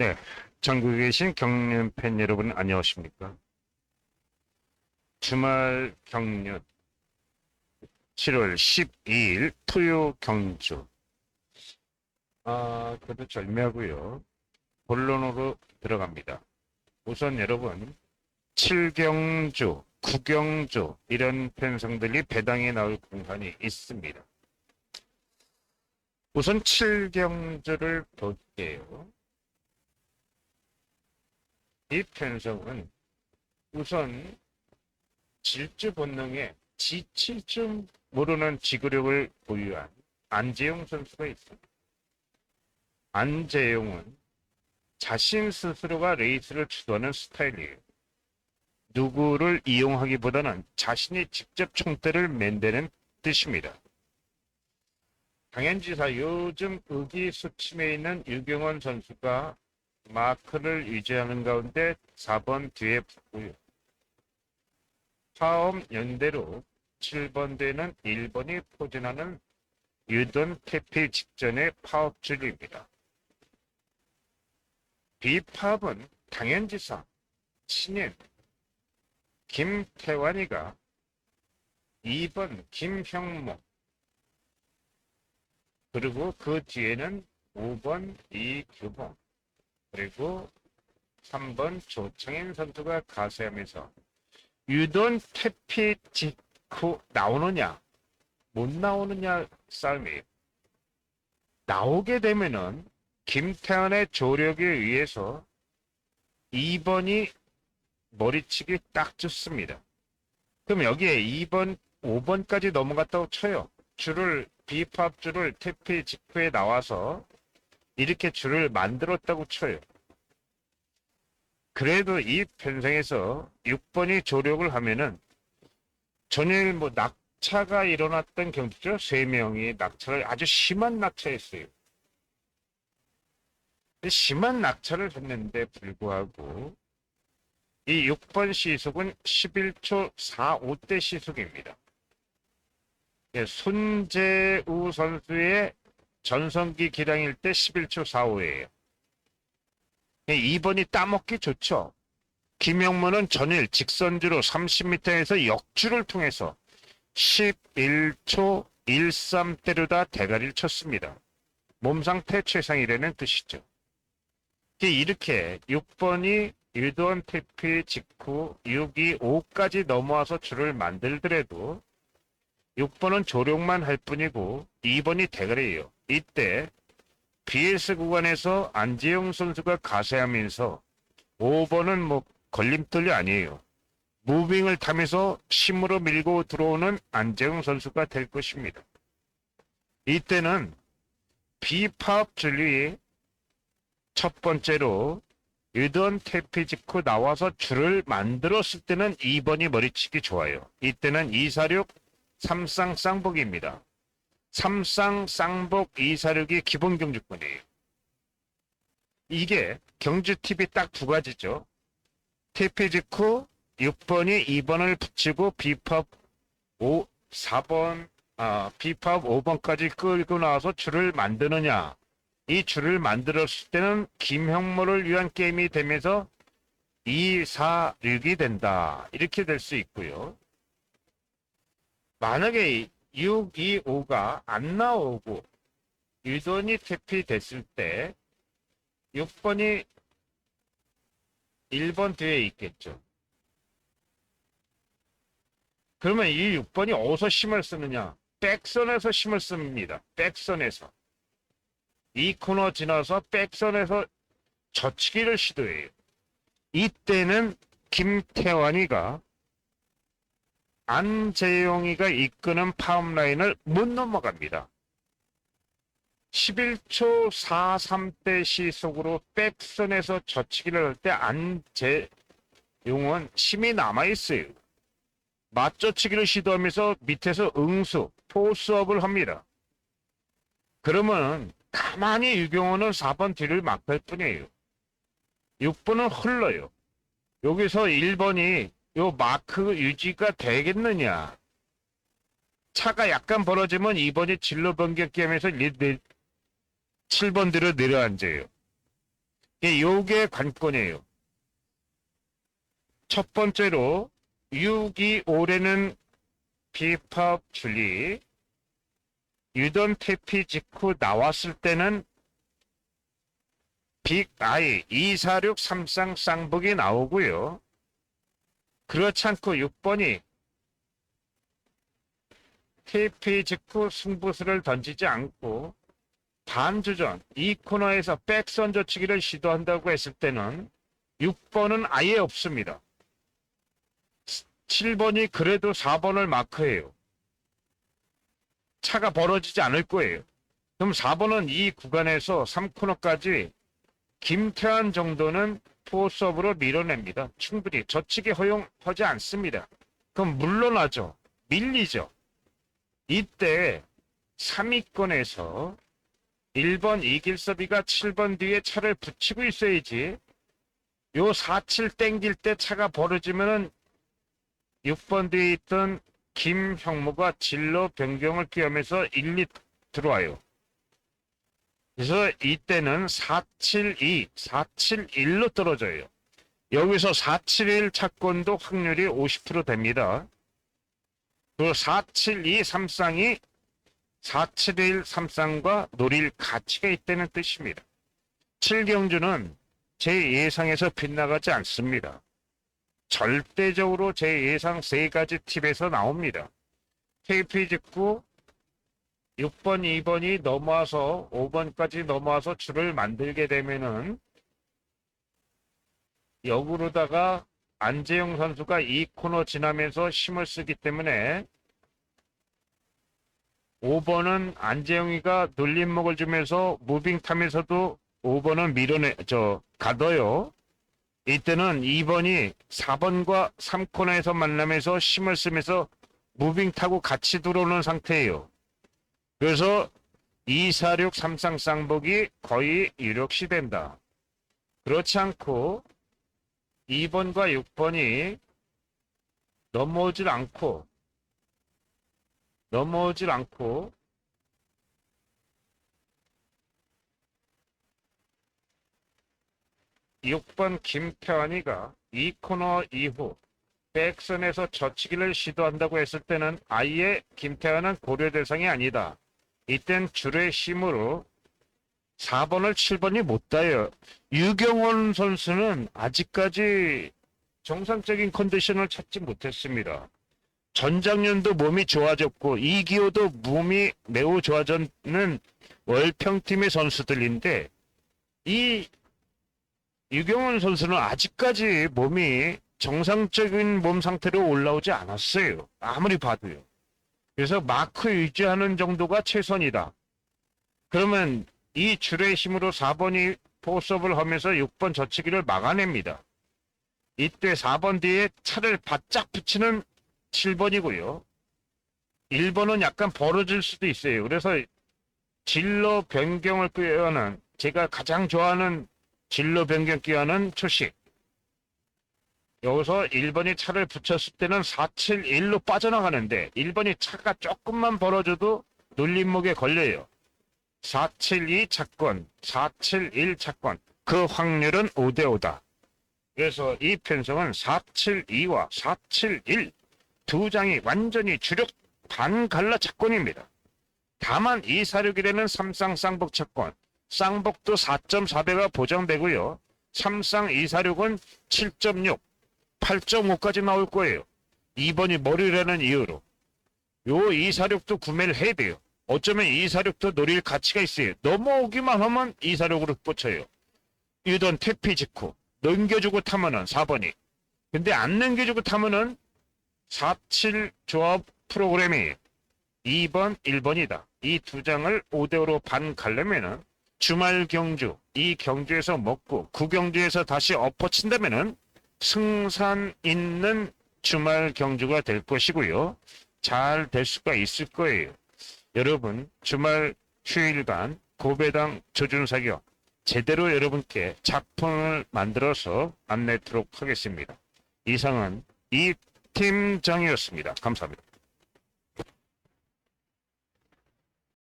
네, 전국에 계신 경륜 팬 여러분 안녕하십니까? 주말 경륜 7월 12일 토요 경주 아, 그래도 절묘하고요. 본론으로 들어갑니다. 우선 여러분 7경주, 9경주 이런 편성들이 배당에 나올 공간이 있습니다. 우선 7경주를 볼게요. 이 편성은 우선 질주 본능에 지칠 줄 모르는 지구력을 보유한 안재용 선수가 있습니다. 안재용은 자신 스스로가 레이스를 주도하는 스타일이에요. 누구를 이용하기보다는 자신이 직접 총대를 맨대는 뜻입니다. 당연지사 요즘 의기소침해 있는 유경원 선수가 마크를 유지하는 가운데 4번 뒤에 붙고요. 파엄 연대로 7번 뒤에는 1번이 포진하는 유돈 태필 직전의 파업 줄입니다. 비팝은 당연지사 신인 김태환이가 2번 김형목 그리고 그 뒤에는 5번 이규봉 그리고 3번 조창현 선수가 가세하면서 유돈 태피 직후 나오느냐 못 나오느냐 싸움이에요. 나오게 되면은 김태환의 조력에 의해서 2번이 머리치기 딱 좋습니다. 그럼 여기에 2번, 5번까지 넘어갔다고 쳐요. 줄을 비팝 줄을 태피 직후에 나와서 이렇게 줄을 만들었다고 쳐요. 그래도 이 편성에서 6번이 조력을 하면은 전일 뭐 낙차가 일어났던 경주죠. 세 명이 낙차를 아주 심한 낙차했어요. 심한 낙차를 했는데 불구하고 이 6번 시속은 11초 45대 시속입니다. 예, 손재우 선수의 전성기 기량일 때 11초 45예요. 2번이 따먹기 좋죠. 김영문은 전일 직선주로 30m에서 역주를 통해서 11초 13대로다 대가리를 쳤습니다. 몸 상태 최상이라는 뜻이죠. 이렇게 6번이 일도원 태피 직후 6이 5까지 넘어와서 줄을 만들더라도 6번은 조력만 할 뿐이고 2번이 대가리예요. 이때 BS 구간에서 안재영 선수가 가세하면서 5번은 뭐 걸림돌이 아니에요. 무빙을 타면서 심으로 밀고 들어오는 안재영 선수가 될 것입니다. 이때는 비팝 줄리 첫 번째로 유던 태피 직후 나와서 줄을 만들었을 때는 2번이 머리치기 좋아요. 이때는 246 삼쌍 쌍복입니다. 삼쌍쌍복 246이 기본 경주권이에요. 이게 경주팁이 딱 두 가지죠. 태피 직후 6번이 2번을 붙이고 비팝 5, 4번, 아, 비팝 5번까지 끌고 나와서 줄을 만드느냐. 이 줄을 만들었을 때는 김형모를 위한 게임이 되면서 2, 4, 6이 된다. 이렇게 될 수 있고요. 만약에 6, 2, 5가 안 나오고 유돈이 퇴피됐을 때 6번이 1번 뒤에 있겠죠. 그러면 이 6번이 어디서 힘을 쓰느냐? 백선에서 힘을 씁니다. 백선에서. 이 코너 지나서 백선에서 젖히기를 시도해요. 이때는 김태환이가 안재용이가 이끄는 파업라인을 못 넘어갑니다. 11초 43대 시속으로 백선에서 젖히기를 할 때 안재용은 힘이 남아있어요. 맞젖히기를 시도하면서 밑에서 응수, 포스업을 합니다. 그러면 가만히 유경호는 4번 뒤를 막을 뿐이에요. 6번은 흘러요. 여기서 1번이 요 마크 유지가 되겠느냐. 차가 약간 벌어지면 2번이 진로 변경기 하면서 7번 뒤로 내려앉아요. 예, 요게 관건이에요. 첫 번째로 6이 올해는 비팝 줄리 유던 태피 직후 나왔을 때는 빅 아이 246 삼상 쌍북이 나오고요. 그렇지 않고 6번이 TP 직후 승부수를 던지지 않고 반주전 이 코너에서 백선 저치기를 시도한다고 했을 때는 6번은 아예 없습니다. 7번이 그래도 4번을 마크해요. 차가 벌어지지 않을 거예요. 그럼 4번은 이 구간에서 3코너까지 김태환 정도는 포스업으로 밀어냅니다. 충분히 저치기 허용하지 않습니다. 그럼 물러나죠. 밀리죠. 이때 3위권에서 1번 이길섭이가 7번 뒤에 차를 붙이고 있어야지 요 47 땡길 때 차가 벌어지면은 6번 뒤에 있던 김형무가 진로 변경을 꾀하면서 1, 2 들어와요. 그래서 이때는 472, 471로 떨어져요. 여기서 471 차권도 확률이 50% 됩니다. 그 472 삼쌍이 471 삼쌍과 노릴 가치가 있다는 뜻입니다. 7경주는 제 예상에서 빗나가지 않습니다. 절대적으로 제 예상 세 가지 팁에서 나옵니다. KP 직구 6번, 2번이 넘어와서 5번까지 넘어와서 줄을 만들게 되면은 역으로다가 안재영 선수가 이 코너 지나면서 힘을 쓰기 때문에 5번은 안재영이가 눌림목을 주면서 무빙 타면서도 5번은 밀어내 저 가둬요. 이때는 2번이 4번과 3코너에서 만나면서 힘을 쓰면서 무빙 타고 같이 들어오는 상태예요. 그래서 246 삼상 쌍복이 거의 유력시 된다. 그렇지 않고 2번과 6번이 넘어오질 않고 넘어오질 않고 육번 김태환이가 이 코너 이후 백선에서 젖히기를 시도한다고 했을 때는 아예 김태환은 고려 대상이 아니다. 이땐 줄의 힘으로 4번을 7번이 못 따요. 유경원 선수는 아직까지 정상적인 컨디션을 찾지 못했습니다. 전작년도 몸이 좋아졌고 이기호도 몸이 매우 좋아졌는 월평팀의 선수들인데 이 유경원 선수는 아직까지 몸이 정상적인 몸 상태로 올라오지 않았어요. 아무리 봐도요. 그래서 마크 유지하는 정도가 최선이다. 그러면 이 줄의 힘으로 4번이 포스업을 하면서 6번 저치기를 막아냅니다. 이때 4번 뒤에 차를 바짝 붙이는 7번이고요. 1번은 약간 벌어질 수도 있어요. 그래서 진로 변경을 꾀하는 제가 가장 좋아하는 진로 변경 꾀하는 초식. 여기서 1번이 차를 붙였을 때는 471로 빠져나가는데 1번이 차가 조금만 벌어져도 눌림목에 걸려요. 472 차권, 471 차권. 그 확률은 5대5다. 그래서 이 편성은 472와 471 두 장이 완전히 주력 반갈라 차권입니다. 다만 246이라는 삼상 쌍복 차권, 쌍복도 4.4배가 보장되고요. 삼상 246은 7.6, 8.5까지 나올 거예요. 2번이 머리라는 이유로. 요 246도 구매를 해야 돼요. 어쩌면 246도 노릴 가치가 있어요. 넘어오기만 하면 246으로 꽂혀요. 유던 태피 직후 넘겨주고 타면은 4번이. 근데 안 넘겨주고 타면은 47 조합 프로그램이 2번, 1번이다. 이 두 장을 5대5로 반 가려면은 주말 경주, 이 경주에서 먹고 구경주에서 다시 엎어친다면은 승산 있는 주말 경주가 될 것이고요. 잘 될 수가 있을 거예요. 여러분 주말 휴일간 고배당 조준사격 제대로 여러분께 작품을 만들어서 안내토록 하겠습니다. 이상은 이 팀장이었습니다. 감사합니다.